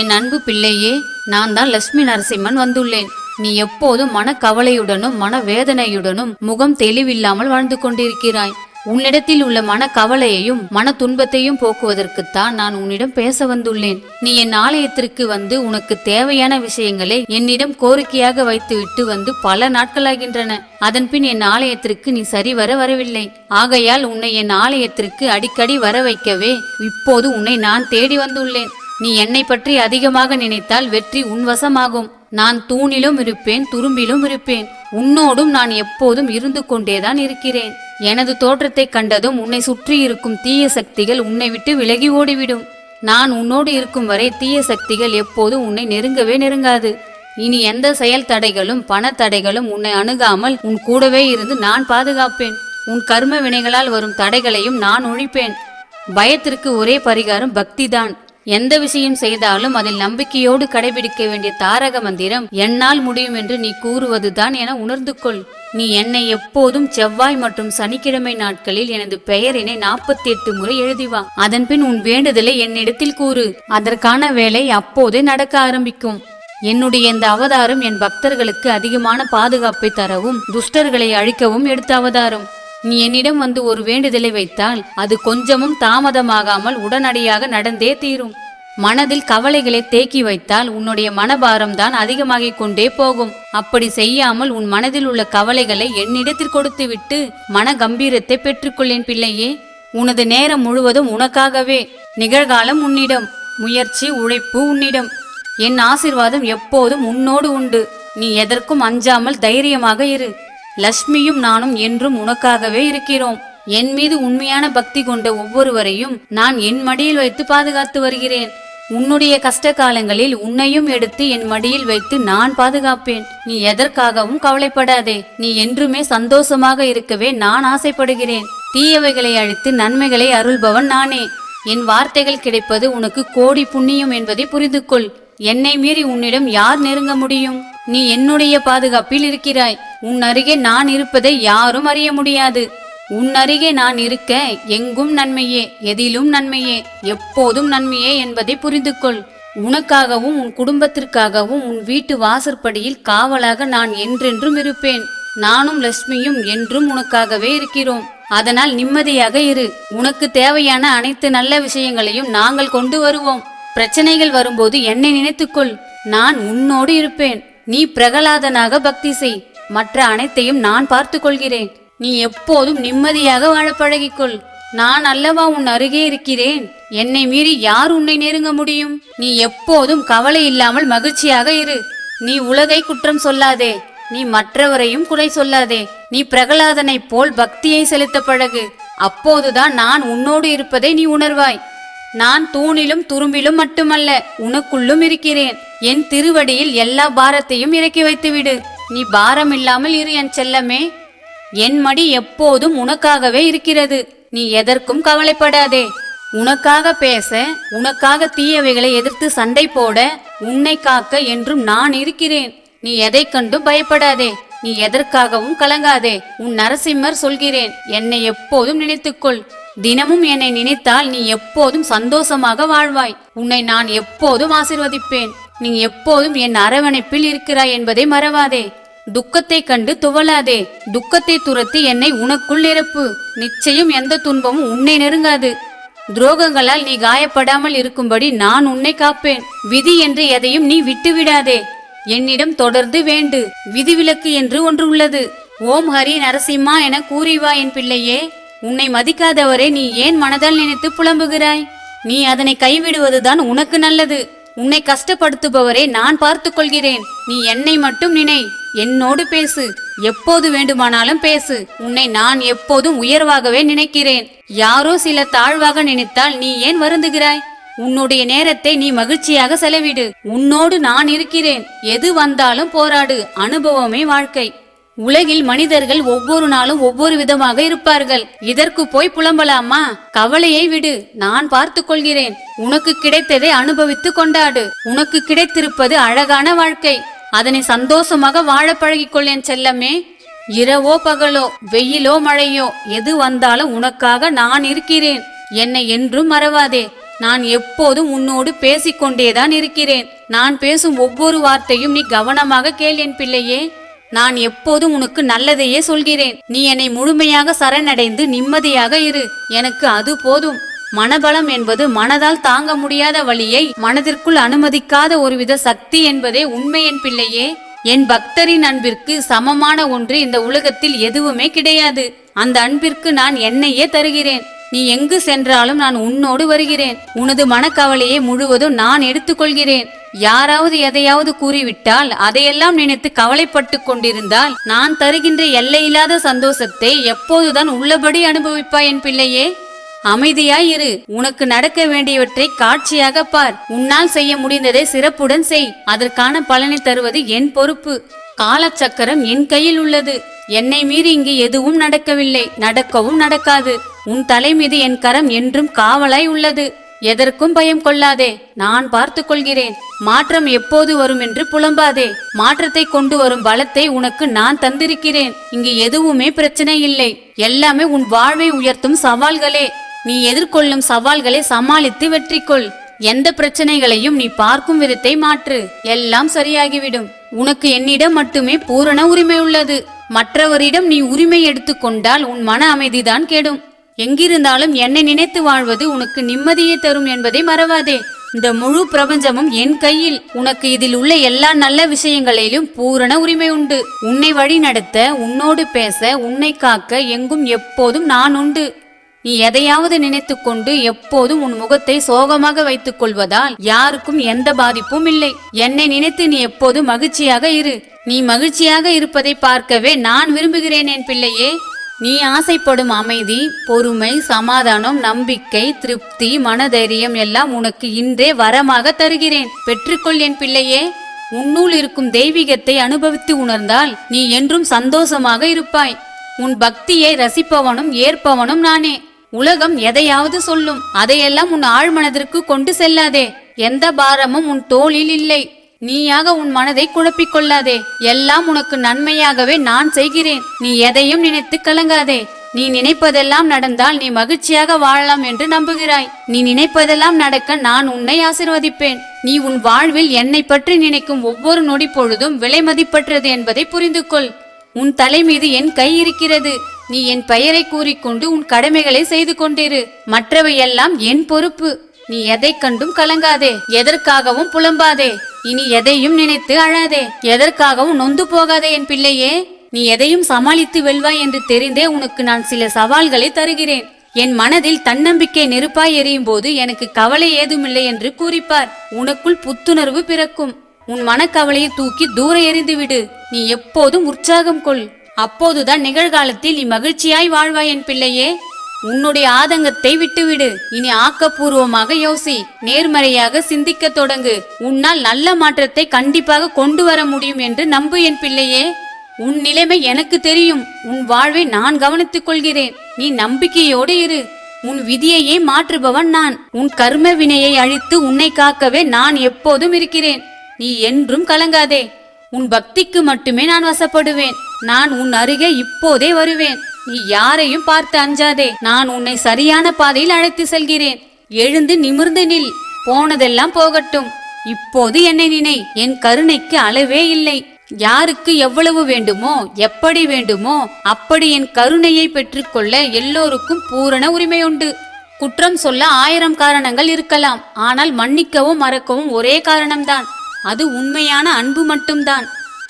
என் அன்பு பிள்ளையே நான் தான் லட்சுமி நரசிம்மன் வந்துள்ளேன். நீ எப்போதும் மனக்கவலையுடனும் மனவேதனையுடனும் முகம் தெளிவில்லாமல் வாழ்ந்து கொண்டிருக்கிறாய். உன்னிடத்தில் உள்ள மனக்கவலையையும் மன துன்பத்தையும் போக்குவதற்குத்தான் நான் உன்னிடம் பேச வந்துள்ளேன். நீ என் ஆலயத்திற்கு வந்து உனக்கு தேவையான விஷயங்களை என்னிடம் கோரிக்கையாக வைத்துவிட்டு வந்து பல நாட்களாகின்றன. அதன்பின் என் ஆலயத்திற்கு நீ சரிவர வரவில்லை. ஆகையால் உன்னை என் ஆலயத்திற்கு அடிக்கடி வர வைக்கவே இப்போது உன்னை நான் தேடி வந்துள்ளேன். நீ என்னை பற்றி அதிகமாக நினைத்தால் வெற்றி உன் வசமாகும். நான் தூணிலும் இருப்பேன் துரும்பிலும் இருப்பேன். உன்னோடும் நான் எப்போதும் இருந்து கொண்டேதான் இருக்கிறேன். எனது தோற்றத்தை கண்டதும் உன்னை சுற்றி இருக்கும் தீய சக்திகள் உன்னை விட்டு விலகி ஓடிவிடும். நான் உன்னோடு இருக்கும் வரை தீய சக்திகள் எப்போதும் உன்னை நெருங்கவே நெருங்காது. இனி எந்த செயல் தடைகளும் பண தடைகளும் உன்னை அணுகாமல் உன் கூடவே இருந்து நான் பாதுகாப்பேன். உன் கர்ம வினைகளால் வரும் தடைகளையும் நான் ஒழிப்பேன். பயத்திற்கு ஒரே பரிகாரம் பக்திதான். எந்த விஷயம் செய்தாலும் அதில் நம்பிக்கையோடு கடைபிடிக்க வேண்டிய தாரக மந்திரம் என்னால் முடியும் என்று நீ கூறுவதுதான் என உணர்ந்து கொள். நீ என்னை எப்போதும் செவ்வாய் மற்றும் சனிக்கிழமை நாட்களில் எனது பெயரினை நாற்பத்தி எட்டு முறை எழுதி வா. அதன்பின் உன் வேண்டுதலை என்னிடத்தில் கூறு. அதற்கான வேலை அப்போதே நடக்க ஆரம்பிக்கும். என்னுடைய இந்த அவதாரம் என் பக்தர்களுக்கு அதிகமான பாதுகாப்பை தரவும் துஷ்டர்களை அழிக்கவும் எடுத்த அவதாரம். நீ என்னிடம் வந்து ஒரு வேண்டுதலை வைத்தால் அது கொஞ்சமும் தாமதமாகாமல் உடனடியாக நடந்தே தீரும். மனதில் கவலைகளை தேக்கி வைத்தால் உன்னுடைய மனபாரம் தான் அதிகமாகிக் கொண்டே போகும். அப்படி செய்யாமல் உன் மனதில் உள்ள கவலைகளை என்னிடத்தில் கொடுத்துவிட்டு மன கம்பீரத்தை பெற்றுக்கொள்ளேன் பிள்ளையே. உனது நேரம் முழுவதும் உனக்காகவே. நிகழ்காலம் உன்னிடம். முயற்சி உழைப்பு உன்னிடம். என் ஆசிர்வாதம் எப்போதும் உன்னோடு உண்டு. நீ எதற்கும் அஞ்சாமல் தைரியமாக இரு. லக்ஷ்மியும் நானும் என்றும் உனக்காகவே இருக்கிறோம். என் மீது உண்மையான பக்தி கொண்ட ஒவ்வொருவரையும் நான் என் மடியில் வைத்து பாதுகாத்து வருகிறேன். உன்னுடைய கஷ்ட காலங்களில் உன்னையும் எடுத்து என் மடியில் வைத்து நான் பாதுகாப்பேன். நீ எதற்காகவும் கவலைப்படாதே. நீ என்றுமே சந்தோஷமாக இருக்கவே நான் ஆசைப்படுகிறேன். தீயவைகளை அழித்து நன்மைகளை அருள்பவன் நானே. என் வார்த்தைகள் கிடைப்பது உனக்கு கோடி புண்ணியம் என்பதை புரிந்து கொள் என்னை மீறி உன்னிடம் யார் நெருங்க முடியும்? நீ என்னுடைய பாதுகாப்பில் இருக்கிறாய். உன் அருகே நான் இருப்பதை யாரும் அறிய முடியாது. உன் அருகே நான் இருக்க எங்கும் நன்மையே எதிலும் நன்மையே எப்போதும் நன்மையே என்பதை புரிந்து கொள் உனக்காகவும் உன் குடும்பத்திற்காகவும் உன் வீட்டு வாசற்படியில் காவலாக நான் என்றென்றும் இருப்பேன். நானும் லட்சுமியும் என்றும் உனக்காகவே இருக்கிறோம். அதனால் நிம்மதியாக இரு. உனக்கு தேவையான அனைத்து நல்ல விஷயங்களையும் நாங்கள் கொண்டு வருவோம். பிரச்சனைகள் வரும்போது என்னை நினைத்துக்கொள். நான் உன்னோடு இருப்பேன். நீ பிரகலாதனாக பக்தி செய். மற்ற அனைத்தையும் நான் பார்த்து கொள்கிறேன் நீ எப்போதும் நிம்மதியாக வாழ பழகிக்கொள். நான் அல்லவா உன் அருகே இருக்கிறேன்? என்னை மீறி யார் உன்னை நெருங்க முடியும்? நீ எப்போதும் கவலை இல்லாமல் மகிழ்ச்சியாக இரு. நீ உலகை குற்றம் சொல்லாதே. நீ மற்றவரையும் குறை சொல்லாதே. நீ பிரகலாதனைப் போல் பக்தியை செலுத்த பழகு. அப்போதுதான் நான் உன்னோடு இருப்பதை நீ உணர்வாய். நான் தூணிலும் துரும்பிலும் மட்டுமல்ல உனக்குள்ளும் இருக்கிறேன். என் திருவடியில் எல்லா பாரத்தையும் இறக்கி வைத்துவிடு. நீ பாரம் இல்லாமல் இரு என் செல்லமே. என் மடி எப்போதும் உனக்காகவே இருக்கிறது. நீ எதற்கும் கவலைப்படாதே. உனக்காக பேச உனக்காக தீயவைகளை எதிர்த்து சண்டை போட உன்னை காக்க என்றும் நான் இருக்கிறேன். நீ எதை கண்டும் பயப்படாதே. நீ எதற்காகவும் கலங்காதே. உன் நரசிம்மர் சொல்கிறேன் என்னை எப்போதும் நினைத்துக்கொள். தினமும் என்னை நினைத்தால் நீ எப்போதும் சந்தோஷமாக வாழ்வாய். உன்னை நான் எப்போதும் ஆசிர்வதிப்பேன். நீ எப்போதும் என் அரவணைப்பில் இருக்கிறாய் என்பதை மறவாதே. துக்கத்தை கண்டு துவளாதே. துக்கத்தை துரத்தி என்னை உனக்குள் நிரப்பு. நிச்சயம் எந்த துன்பமும் உன்னை நெருங்காது. துரோகங்களால் நீ காயப்படாமல் இருக்கும்படி நான் உன்னை காப்பேன். விதி என்று எதையும் நீ விட்டுவிடாதே. என்னிடம் தொடர்ந்து வேண்டு. விதிவிலக்கு என்று ஒன்று உள்ளது. ஓம் ஹரி நரசிம்மா என கூறிவா என் பிள்ளையே. உன்னை மதிக்காதவரை நீ ஏன் மனதால் நினைத்து புலம்புகிறாய்? நீ அதனை கைவிடுவதுதான் உனக்கு நல்லது. உன்னை கஷ்டப்படுத்துபவரை நான் பார்த்துக் கொள்கிறேன் நீ என்னை மட்டும் நினை. என்னோடு பேசு. எப்போது வேண்டுமானாலும் பேசு. உன்னை நான் எப்போதும் உயர்வாகவே நினைக்கிறேன். யாரோ சில தாழ்வாக நினைத்தால் நீ ஏன் வருந்துகிறாய்? உன்னுடைய நேரத்தை நீ மகிழ்ச்சியாக செலவிடு. உன்னோடு நான் இருக்கிறேன். எது வந்தாலும் போராடு. அனுபவமே வாழ்க்கை. உலகில் மனிதர்கள் ஒவ்வொரு நாளும் ஒவ்வொரு விதமாக இருப்பார்கள். இதற்கு போய் புலம்பலாமா? கவலையை விடு நான் பார்த்து கொள்கிறேன். உனக்கு கிடைத்ததை அனுபவித்து கொண்டாடு. உனக்கு கிடைத்திருப்பது அழகான வாழ்க்கை. அதனை சந்தோஷமாக வாழ பழகிக்கொள் கொள்ளேன் செல்லமே. இரவோ பகலோ வெயிலோ மழையோ எது வந்தாலும் உனக்காக நான் இருக்கிறேன். என்னை என்றும் மறவாதே. நான் எப்போதும் உன்னோடு பேசிக்கொண்டேதான் இருக்கிறேன். நான் பேசும் ஒவ்வொரு வார்த்தையும் நீ கவனமாக கேள் என் பிள்ளையே. நான் எப்போதும் உனக்கு நல்லதையே சொல்கிறேன். நீ என்னை முழுமையாக சரணடைந்து நிம்மதியாக இரு. எனக்கு அது போதும். மனபலம் என்பது மனதால் தாங்க முடியாத வழியை மனதிற்குள் அனுமதிக்காத ஒருவித சக்தி என்பதே உண்மை என் பிள்ளையே. என் பக்தரின் அன்பிற்கு சமமான ஒன்று இந்த உலகத்தில் எதுவுமே கிடையாது. அந்த அன்பிற்கு நான் என்னையே தருகிறேன். நீ எங்கு சென்றாலும் நான் உன்னோடு வருகிறேன். உனது மனக்கவலையை முழுவதும் நான் எடுத்துக்கொள்கிறேன். யாராவது எதையாவது கூறிவிட்டால் அதையெல்லாம் நினைத்து கவலைப்பட்டு கொண்டிருந்தால் நான் தருகின்ற எல்லையில்லாத சந்தோஷத்தை எப்போதுதான் உள்ளபடி அனுபவிப்பாய் என் பிள்ளையே? அமைதியாய் இரு உனக்கு நடக்க வேண்டியவற்றை காட்சியாக பார். உன்னால் செய்ய முடிந்ததை சிறப்புடன் செய். அதற்கான பலனை தருவது என் பொறுப்பு. காலச்சக்கரம் என் கையில் உள்ளது. என்னை மீறி இங்கு எதுவும் நடக்கவில்லை. நடக்கவும் நடக்காது. உன் தலை மீது என் கரம் என்றும் காவலாய் உள்ளது. எதற்கும் பயம் கொள்ளாதே. நான் பார்த்து கொள்கிறேன். மாற்றம் எப்போது வரும் என்று புலம்பாதே. மாற்றத்தை கொண்டு வரும் பலத்தை உனக்கு நான் தந்திருக்கிறேன். இங்கு எதுவுமே பிரச்சனை இல்லை. எல்லாமே உன் வாழ்வை உயர்த்தும் சவால்களே. நீ எதிர்கொள்ளும் சவால்களை சமாளித்து வெற்றி கொள் எந்த பிரச்சனைகளையும் நீ பார்க்கும் விதத்தை மாற்று. எல்லாம் சரியாகிவிடும். உனக்கு என்னிடம் மட்டுமே பூரண உரிமை உள்ளது. மற்றவரிடம் நீ உரிமை எடுத்துக்கொண்டால் உன் மன அமைதிதான் கெடும். எங்கிருந்தாலும் என்னை நினைத்து வாழ்வது உனக்கு நிம்மதியை தரும் என்பதை மறவாதே. இந்த முழு பிரபஞ்சமும் என் கையில். உனக்கு இதில் உள்ள எல்லா நல்ல விஷயங்களிலும் பூரண உரிமை உண்டு. உன்னை வழி நடத்த உன்னோடு பேச உன்னை காக்க எங்கும் எப்போதும் நான் உண்டு. நீ எதையாவது நினைத்து கொண்டு எப்போதும் உன் முகத்தை சோகமாக வைத்துக் கொள்வதால் யாருக்கும் எந்த பாதிப்பும் இல்லை. என்னை நினைத்து நீ எப்போது மகிழ்ச்சியாக இரு. நீ மகிழ்ச்சியாக இருப்பதை பார்க்கவே நான் விரும்புகிறேன் என் பிள்ளையே. நீ ஆசைப்படும் அமைதி பொறுமை சமாதானம் நம்பிக்கை திருப்தி மனதைரியம் எல்லாம் உனக்கு இன்றே வரமாக தருகிறேன். பெற்றுக்கொள் என் பிள்ளையே. உன்னுள் இருக்கும் தெய்வீகத்தை அனுபவித்து உணர்ந்தால் நீ என்றும் சந்தோஷமாக இருப்பாய். உன் பக்தியை ரசிப்பவனும் ஏற்பவனும் நானே. உலகம் எதையாவது சொல்லும். அதையெல்லாம் உன் ஆழ்மனதிற்கு கொண்டு செல்லாதே. எந்த பாரமும் உன் தோளில் இல்லை. நீயாக உன் மனதை குழப்பிக் கொள்ளாதே எல்லாம் உனக்கு நன்மையாகவே நான் செய்கிறேன். நீ எதையும் நினைத்து கலங்காதே. நீ நினைப்பதெல்லாம் நடந்தால் நீ மகிழ்ச்சியாக வாழலாம் என்று நம்புகிறாய். நீ நினைப்பதெல்லாம் நடக்க நான் உன்னை ஆசிர்வதிப்பேன். நீ உன் வாழ்வில் என்னை பற்றி நினைக்கும் ஒவ்வொரு நொடி பொழுதும் விலை மதிப்பற்றது என்பதை புரிந்து கொள் உன் தலை மீது என் கை இருக்கிறது. நீ என் பெயரை கூறிக்கொண்டு உன் கடமைகளை செய்து கொண்டிரு. மற்றவையெல்லாம் என் பொறுப்பு. நீ எதை கண்டும் கலங்காதே எதற்காகவும் புலம்பாதே. இனி எதையும் நினைத்து அழாதே எதற்காகவும் நொந்து போகாதே என் பிள்ளையே. நீ எதையும் சமாளித்து வெல்வாய் என்று தெரிந்தே உனக்கு நான் சில சவால்களை தருகிறேன். என் மனதில் தன்னம்பிக்கை நெருப்பாய் எரியும் போது எனக்கு கவலை ஏதுமில்லை என்று கூறிப்பார். உனக்குள் புத்துணர்வு பிறக்கும். உன் மனக்கவலையை தூக்கி தூர எறிந்து விடு நீ எப்போதும் உற்சாகம் கொள். அப்போதுதான் நிகழ்காலத்தில் நீ மகிழ்ச்சியாய் வாழ்வாய் என் பிள்ளையே. உன்னுடைய ஆதங்கத்தை விட்டுவிடு. இனி ஆக்கப்பூர்வமாக யோசி. நேர்மறையாக சிந்திக்க தொடங்கு. உன்னால் நல்ல மாற்றத்தை கண்டிப்பாக கொண்டு வர முடியும் என்று நம்பு என் பிள்ளையே. உன் நிலைமை எனக்கு தெரியும். உன் வாழ்வை நான் கவனித்துக் கொள்கிறேன். நீ நம்பிக்கையோடு இரு. உன் விதியையே மாற்றுபவன் நான். உன் கர்ம வினையை அழித்து உன்னை காக்கவே நான் எப்போதும் இருக்கிறேன். நீ என்றும் கலங்காதே. உன் பக்திக்கு மட்டுமே நான் வசப்படுவேன். நான் உன் அருகே இப்போதே வருவேன். நீ யாரையும் பார்த்து அஞ்சாதே. நான் உன்னை சரியான பாதையில் அழைத்து செல்கிறேன். எழுந்து நிமிர்ந்து நில். போனதெல்லாம் போகட்டும். இப்போது என்னை நினை. என் கருணைக்கு அளவே இல்லை. யாருக்கு எவ்வளவு வேண்டுமோ எப்படி வேண்டுமோ அப்படி என் கருணையை பெற்றுக்கொள்ள எல்லோருக்கும் பூரண உரிமை உண்டு. குற்றம் சொல்ல ஆயிரம் காரணங்கள் இருக்கலாம். ஆனால் மன்னிக்கவும் மறக்கவும் ஒரே காரணம்தான். அது உண்மையான அன்பு மட்டும்தான்.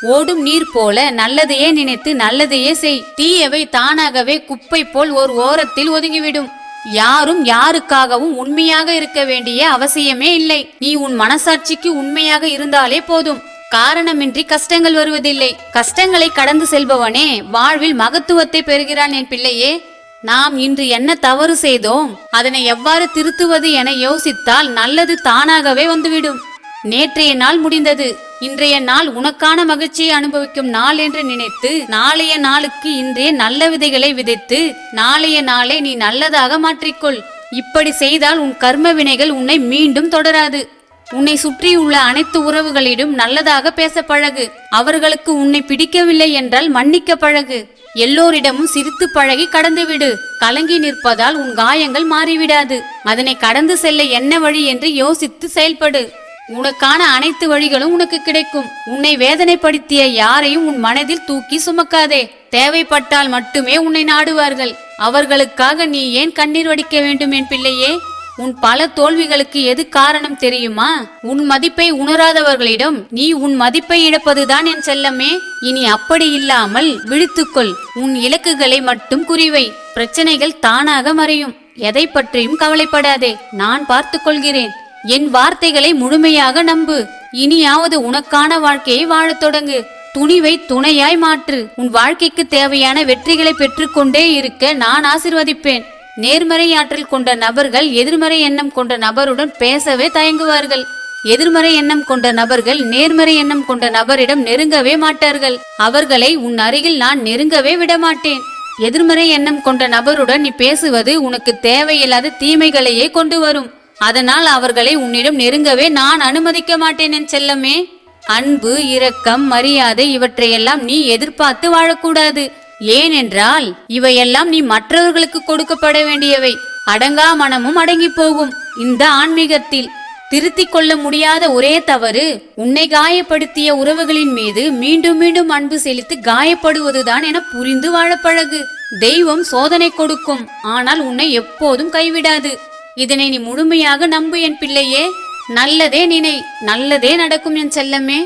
ஓடும் நீர் போல நல்லதையே நினைத்து நல்லதையே செய். தீயவை தானாகவே குப்பை போல் ஒரு ஓரத்தில் ஒதுங்கிவிடும். யாரும் யாருக்காகவும் உண்மையாக இருக்க வேண்டிய அவசியமே இல்லை. நீ உன் மனசாட்சிக்கு உண்மையாக இருந்தாலே போதும். காரணமின்றி கஷ்டங்கள் வருவதில்லை. கஷ்டங்களை கடந்து செல்பவனே வாழ்வில் மகத்துவத்தை பெறுகிறான் என் பிள்ளையே. நாம் இன்று என்ன தவறு செய்தோம் அதனை எவ்வாறு திருத்துவது என யோசித்தால் நல்லது தானாகவே வந்துவிடும். நேற்றைய நாள் முடிந்தது. இன்றைய நாள் உனக்கான மகிழ்ச்சியை அனுபவிக்கும் நாள் என்று நினைத்து நாளைய நாளுக்கு இன்றைய நல்ல விதைகளை விதைத்து நாளைய நாளை நீ நல்லதாக மாற்றிக்கொள். இப்படி செய்தால் உன் கர்ம வினைகள் உன்னை மீண்டும் தொடராது. உன்னை சுற்றியுள்ள அனைத்து உறவுகளிடம் நல்லதாக பேச பழகு. அவர்களுக்கு உன்னை பிடிக்கவில்லை என்றால் மன்னிக்க பழகு. எல்லோரிடமும் சிரித்து பழகி கடந்துவிடு. கலங்கி நிற்பதால் உன் காயங்கள் மாறிவிடாது. அதனை கடந்து செல்ல என்ன வழி என்று யோசித்து செயல்படு. உனக்கான அனைத்து வழிகளும் உனக்கு கிடைக்கும். உன்னை வேதனைப்படுத்திய யாரையும் உன் மனதில் தூக்கி சுமக்காதே. தேவைப்பட்டால் மட்டுமே உன்னை நாடுவார்கள். அவர்களுக்காக நீ ஏன் கண்ணீர் வடிக்க வேண்டும் என் பிள்ளையே? உன் பல தோல்விகளுக்கு எது காரணம் தெரியுமா? உன் மதிப்பை உணராதவர்களிடம் நீ உன் மதிப்பை இழப்பதுதான் என் செல்லமே. இனி அப்படி இல்லாமல் விழித்துக்கொள். உன் இலக்குகளை மட்டும் குறிவை. பிரச்சனைகள் தானாக மறையும். எதை பற்றியும் கவலைப்படாதே. நான் பார்த்துக் கொள்கிறேன் என் வார்த்தைகளை முழுமையாக நம்பு. இனியாவது உனக்கான வாழ்க்கையை வாழத் தொடங்கு. துணிவை துணையாய் மாற்று. உன் வாழ்க்கைக்கு தேவையான வெற்றிகளை பெற்றுக்கொண்டே இருக்க நான் ஆசிர்வதிப்பேன். நேர்மறை ஆற்றல் கொண்ட நபர்கள் எதிர்மறை எண்ணம் கொண்ட நபருடன் பேசவே தயங்குவார்கள். எதிர்மறை எண்ணம் கொண்ட நபர்கள் நேர்மறை எண்ணம் கொண்ட நபரிடம் நெருங்கவே மாட்டார்கள். அவர்களை உன் அருகில் நான் நெருங்கவே விடமாட்டேன். எதிர்மறை எண்ணம் கொண்ட நபருடன் நீ பேசுவது உனக்கு தேவையில்லாத தீமைகளையே கொண்டு வரும். அதனால் அவர்களை உன்னிடம் நெருங்கவே நான் அனுமதிக்க மாட்டேன் என் செல்லமே. அன்பு இரக்கம் மரியாதை இவற்றையெல்லாம் நீ எதிர்பார்த்து வாழக்கூடாது. ஏனென்றால் இவையெல்லாம் நீ மற்றவர்களுக்கு கொடுக்கப்பட வேண்டியவை. அடங்கா மனமும் அடங்கி போகும். இந்த ஆன்மீகத்தில் திருத்திக் கொள்ள முடியாத ஒரே தவறு உன்னை காயப்படுத்திய உறவுகளின் மீது மீண்டும் மீண்டும் அன்பு செலுத்தி காயப்படுவதுதான் என புரிந்து வாழ பழகு. தெய்வம் சோதனை கொடுக்கும் ஆனால் உன்னை எப்போதும் கைவிடாது. இதனை நீ முழுமையாக நம்பு என் பிள்ளையே. நல்லதே நினை நல்லதே நடக்கும் என் செல்லமே.